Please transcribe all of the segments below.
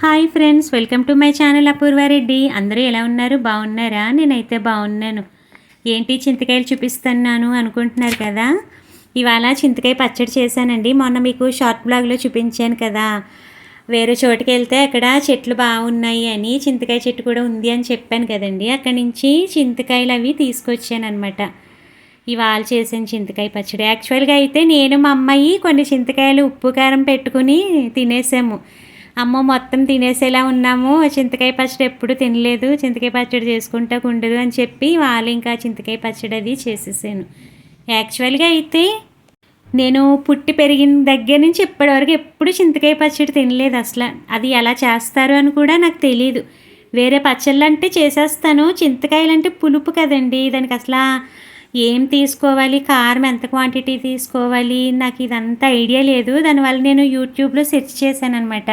Hi friends welcome to my channel Apoorva Reddy అందరూ ఎలా ఉన్నారు? బాగున్నారా? నేనైతే బాగున్నాను. ఏంటి చింతకాయలు చూపిస్తున్నాను అనుకుంటున్నారు కదా? ఇవాళ చింతకాయ పచ్చడి చేశానండి. మొన్న మీకు షార్ట్ బ్లాగ్లో చూపించాను కదా. వేరే చోటుకి వెళ్తే అక్కడ చెట్లు బాగున్నాయి అని చింతకాయ చెట్టు కూడా ఉంది అని చెప్పాను కదండి. అక్కడి నుంచి చింతకాయలు అవి తీసుకొచ్చాను అనమాట ఇవాళ చేసిన చింతకాయ పచ్చడి. యాక్చువల్గా అయితే నేను మా అమ్మాయి కొన్ని చింతకాయలు ఉప్పు కారం పెట్టుకుని తినేసాము. అమ్మ మొత్తం తినేసేలా ఉన్నాము. చింతకాయ పచ్చడి ఎప్పుడు తినలేదు. చింతకాయ పచ్చడి చేసుకుంటా ఉండదు అని చెప్పి వాళ్ళు ఇంకా చింతకాయ పచ్చడి అది చేసేసాను. యాక్చువల్గా అయితే నేను పుట్టి పెరిగిన దగ్గర నుంచి ఇప్పటివరకు ఎప్పుడు చింతకాయ పచ్చడి తినలేదు అసలు. అది ఎలా చేస్తారు అని కూడా నాకు తెలియదు వేరే పచ్చళ్ళు అంటే చేసేస్తాను. చింతకాయలు అంటే పులుపు కదండి. దానికి అసలు ఏం తీసుకోవాలి? కారం ఎంత క్వాంటిటీ తీసుకోవాలి? నాకు ఇదంతా ఐడియా లేదు. దానివల్ల నేను యూట్యూబ్లో సెర్చ్ చేశాను అనమాట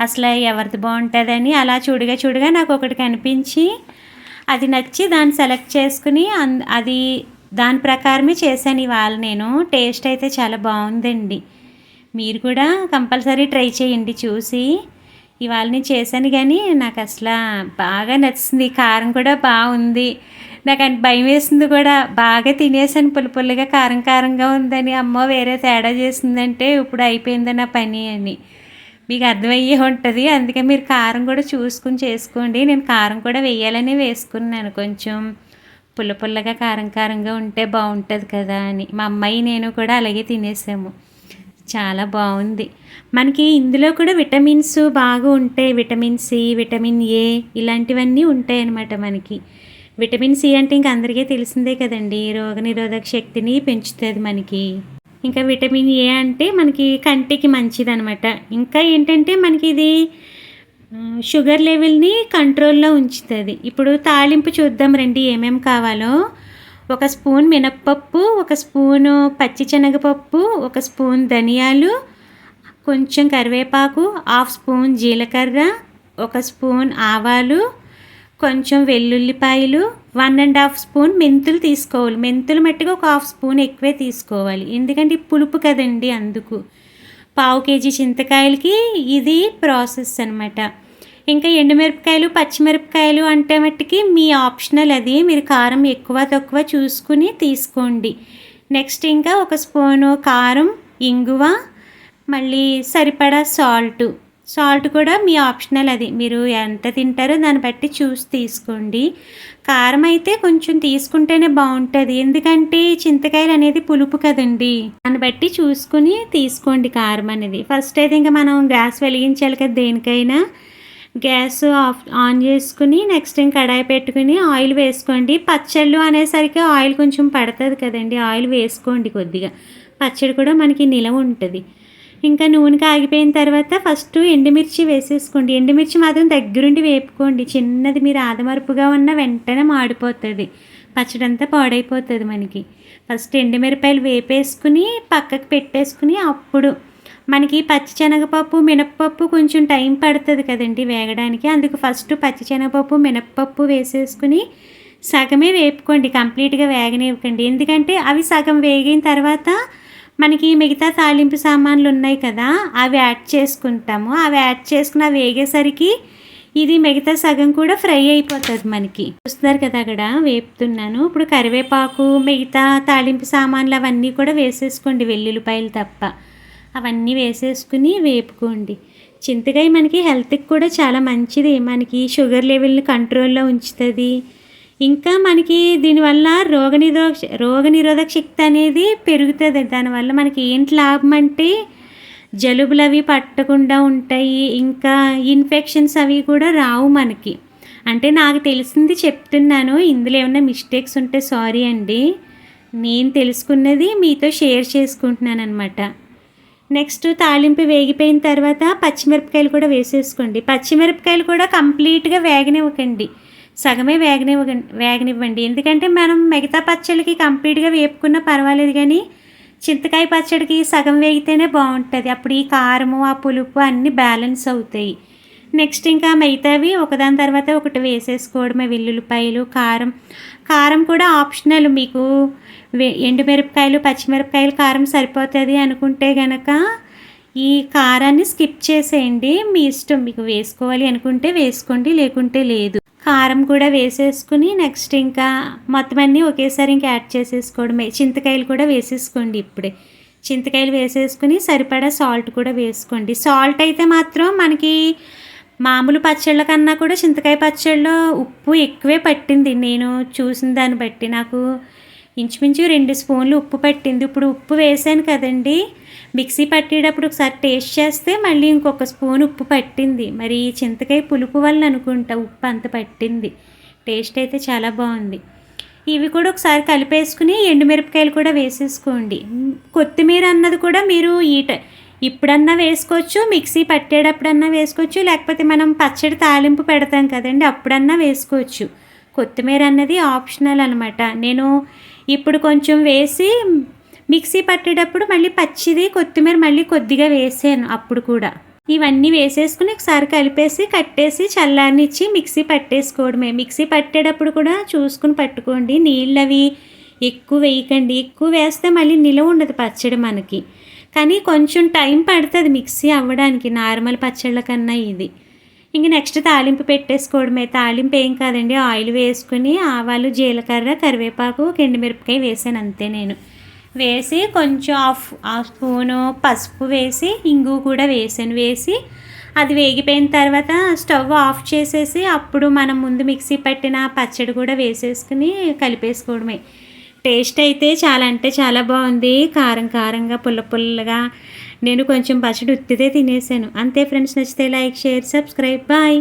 అసలు ఎవరిది బాగుంటుందని అలా చూడగా చూడగా నాకు ఒకటి కనిపించి అది నచ్చి దాన్ని సెలెక్ట్ చేసుకుని అది దాని ప్రకారమే చేశాను ఇవాళ నేను. టేస్ట్ అయితే చాలా బాగుందండి. మీరు కూడా కంపల్సరీ ట్రై చేయండి చూసి. ఇవాళ నేను చేశాను కానీ నాకు అసలు బాగా నచ్చింది. కారం కూడా బాగుంది. నాకు అంటే భయం వేసింది కూడా. బాగా తినేసాను పుల్ల పుల్లగా కారం కారంగా ఉందని. అమ్మో వేరే తేడా చేసిందంటే ఇప్పుడు అయిపోయింది నా పని అని. మీకు అర్థమయ్యే ఉంటుంది. అందుకే మీరు కారం కూడా చూసుకుని చేసుకోండి. నేను కారం కూడా వేయాలని వేసుకున్నాను. కొంచెం పుల్ల పుల్లగా కారం కారంగా ఉంటే బాగుంటుంది కదా అని. మా అమ్మాయి నేను కూడా అలాగే తినేసాము. చాలా బాగుంది. మనకి ఇందులో కూడా విటమిన్స్ బాగా ఉంటాయి. విటమిన్ సి విటమిన్ ఏ ఇలాంటివన్నీ ఉంటాయి అన్నమాట మనకి. విటమిన్ సి అంటే ఇంక అందరికీ తెలిసిందే కదండి. రోగనిరోధక శక్తిని పెంచుతుంది మనకి. ఇంకా విటమిన్ ఏ అంటే మనకి కంటికి మంచిది అనమాట ఇంకా ఏంటంటే మనకి ఇది షుగర్ లెవెల్ని కంట్రోల్లో ఉంచుతుంది. ఇప్పుడు తాలింపు చూద్దాం రండి ఏమేమి కావాలో. ఒక స్పూన్ మినప్పప్పు ఒక స్పూను పచ్చి శనగపప్పు ఒక స్పూన్ ధనియాలు కొంచెం కరివేపాకు హాఫ్ స్పూన్ జీలకర్ర ఒక స్పూన్ ఆవాలు కొంచెం వెల్లుల్లిపాయలు వన్ అండ్ హాఫ్ స్పూన్ మెంతులు తీసుకోవాలి. మెంతులు మట్టిగా ఒక హాఫ్ స్పూన్ ఎక్కువే తీసుకోవాలి. ఎందుకంటే పులుపు కదండి అందుకు. పావు కేజీ చింతకాయలకి ఇది ప్రాసెస్ అనమాట ఇంకా ఎండుమిరపకాయలు పచ్చిమిరపకాయలు అంటే మట్టికి మీ ఆప్షనల్ అది. మీరు కారం ఎక్కువ తక్కువ చూసుకుని తీసుకోండి. నెక్స్ట్ ఇంకా ఒక స్పూను కారం ఇంగువ మళ్ళీ సరిపడా సాల్ట్. సాల్ట్ కూడా మీ ఆప్షనల్ అది. మీరు ఎంత తింటారో దాన్ని బట్టి చూసి తీసుకోండి. కారం అయితే కొంచెం తీసుకుంటేనే బాగుంటుంది. ఎందుకంటే చింతకాయలు అనేది పులుపు కదండి. దాన్ని బట్టి చూసుకుని తీసుకోండి కారం అనేది. ఫస్ట్ అయితే ఇంకా మనం గ్యాస్ వెలిగించాలి కదా దేనికైనా. గ్యాస్ ఆఫ్ ఆన్ చేసుకుని నెక్స్ట్ ఇంకా కడాయి పెట్టుకుని ఆయిల్ వేసుకోండి. పచ్చళ్ళు అనేసరికి ఆయిల్ కొంచెం పడుతుంది కదండి. ఆయిల్ వేసుకోండి కొద్దిగా. పచ్చడి కూడా మనకి నిలవ ఉంటుంది. ఇంకా నూనె కాగిపోయిన తర్వాత ఫస్ట్ ఎండుమిర్చి వేసేసుకోండి. ఎండుమిర్చి మాత్రం దగ్గరుండి వేపుకోండి. చిన్నది మీరు ఆదమరుపుగా ఉన్న వెంటనే మాడిపోతుంది. పచ్చడంతా పాడైపోతుంది మనకి. ఫస్ట్ ఎండుమిరపాయలు వేపేసుకుని పక్కకు పెట్టేసుకుని అప్పుడు మనకి పచ్చిశనగపప్పు మినప్పప్పు కొంచెం టైం పడుతుంది కదండి వేగడానికి. అందుకు ఫస్ట్ పచ్చిశనగపప్పు మినప్పప్పు వేసేసుకుని సగమే వేపుకోండి. కంప్లీట్గా వేగనివ్వకండి. ఎందుకంటే అవి సగం వేగిన తర్వాత మనకి మిగతా తాలింపు సామాన్లు ఉన్నాయి కదా అవి యాడ్ చేసుకుంటాము. అవి యాడ్ చేసుకుని వేగేసరికి ఇది మిగతా సగం కూడా ఫ్రై అయిపోతుంది మనకి. చూస్తున్నారు కదా అక్కడ వేపుతున్నాను. ఇప్పుడు కరివేపాకు మిగతా తాలింపు సామాన్లు అవన్నీ కూడా వేసేసుకోండి వెల్లుల్లిపాయలు తప్ప. అవన్నీ వేసేసుకుని వేపుకోండి. చింతకాయ మనకి హెల్త్కి కూడా చాలా మంచిది. మనకి షుగర్ లెవెల్ని కంట్రోల్లో ఉంచుతుంది. ఇంకా మనకి దీనివల్ల రోగనిరోధ రోగనిరోధక శక్తి అనేది పెరుగుతుంది. దానివల్ల మనకి ఏంటి లాభం అంటే జలుబులు అవి పట్టకుండా ఉంటాయి. ఇంకా ఇన్ఫెక్షన్స్ అవి కూడా రావు మనకి. అంటే నాకు తెలిసింది చెప్తున్నాను. ఇందులో ఏమైనా మిస్టేక్స్ ఉంటే సారీ అండి. నేను తెలుసుకున్నది మీతో షేర్ చేసుకుంటున్నాను అనమాట నెక్స్ట్ తాలింపు వేగిపోయిన తర్వాత పచ్చిమిరపకాయలు కూడా వేసేసుకోండి. పచ్చిమిరపకాయలు కూడా కంప్లీట్గా వేగనివ్వకండి. సగమే వేగని వేగనివ్వండి. ఎందుకంటే మనం మిగతా పచ్చళ్ళకి కంప్లీట్గా వేపుకున్న పర్వాలేదు కానీ చింతకాయ పచ్చడికి సగం వేగితేనే బాగుంటుంది. అప్పుడు ఈ కారము ఆ పులుపు అన్నీ బ్యాలెన్స్ అవుతాయి. నెక్స్ట్ ఇంకా మిగతావి ఒకదాని తర్వాత ఒకటి వేసేసుకోవడమే. వెల్లుల్లిపాయలు కారం. కారం కూడా ఆప్షనల్. మీకు ఎండుమిరపకాయలు పచ్చిమిరపకాయలు కారం సరిపోతుంది అనుకుంటే గనక ఈ కారాన్ని స్కిప్ చేసేయండి. మీ ఇష్టం. మీకు వేసుకోవాలి అనుకుంటే వేసుకోండి లేకుంటే లేదు. కారం కూడా వేసేసుకుని నెక్స్ట్ ఇంకా మొత్తం అన్నీ ఒకేసారి ఇంకా యాడ్ చేసేసుకోవడమే. చింతకాయలు కూడా వేసేసుకోండి ఇప్పుడే. చింతకాయలు వేసేసుకుని సరిపడా సాల్ట్ కూడా వేసుకోండి. సాల్ట్ అయితే మాత్రం మనకి మామూలు పచ్చళ్ళ కన్నా కూడా చింతకాయ పచ్చళ్ళలో ఉప్పు ఎక్కువే పట్టింది. నేను చూసిన దాన్ని బట్టి నాకు ఇంచుమించు రెండు స్పూన్లు ఉప్పు పట్టింది. ఇప్పుడు ఉప్పు వేసాను కదండి. మిక్సీ పట్టేటప్పుడు ఒకసారి టేస్ట్ చేస్తే మళ్ళీ ఇంకొక స్పూన్ ఉప్పు పట్టింది. మరి చింతకాయ పులుపు వల్ల అనుకుంటా ఉప్పు అంత పట్టింది. టేస్ట్ అయితే చాలా బాగుంది. ఇవి కూడా ఒకసారి కలిపేసుకుని ఎండుమిరపకాయలు కూడా వేసేసుకోండి. కొత్తిమీర అన్నది కూడా మీరు ఈట ఇప్పుడన్నా వేసుకోవచ్చు మిక్సీ పట్టేటప్పుడన్నా వేసుకోవచ్చు లేకపోతే మనం పచ్చడి తాలింపు పెడతాం కదండి అప్పుడన్నా వేసుకోవచ్చు. కొత్తిమీర అన్నది ఆప్షనల్ అనమాట నేను ఇప్పుడు కొంచెం వేసి మిక్సీ పట్టేటప్పుడు మళ్ళీ పచ్చిది కొత్తిమీర మళ్ళీ కొద్దిగా వేసాను అప్పుడు కూడా. ఇవన్నీ వేసేసుకుని ఒకసారి కలిపేసి కట్టేసి చల్లారనిచ్చి మిక్సీ పట్టేసుకోవడమే. మిక్సీ పట్టేటప్పుడు కూడా చూసుకుని పట్టుకోండి. నీళ్ళు అవి ఎక్కువ వేయకండి. ఎక్కువ వేస్తే మళ్ళీ నిలవ ఉండదు పచ్చడి మనకి. కానీ కొంచెం టైం పడుతుంది మిక్సీ అవ్వడానికి. నార్మల్ పచ్చళ్ళ కన్నా ఇది. ఇంక నెక్స్ట్ తాలింపు పెట్టేసుకోవడమే. తాలింపు ఏం కాదండి ఆయిల్ వేసుకుని ఆవాలు జీలకర్ర కరివేపాకు ఎండుమిరపకాయ వేసాను అంతే నేను. వేసి కొంచెం హాఫ్ హాఫ్ స్పూను పసుపు వేసి ఇంగు కూడా వేసాను. వేసి అది వేగిపోయిన తర్వాత స్టవ్ ఆఫ్ చేసేసి అప్పుడు మనం ముందు మిక్సీ పట్టిన పచ్చడి కూడా వేసేసుకుని కలిపేసుకోవడమే. టేస్ట్ అయితే చాలా అంటే చాలా బాగుంది. కారం కారంగా పుల్ల పుల్లగా నేను కొంచెం పచ్చడి ఉత్తిదే తినేసాను. అంతే ఫ్రెండ్స్ నచ్చితే లైక్ షేర్ సబ్స్క్రైబ్ బాయ్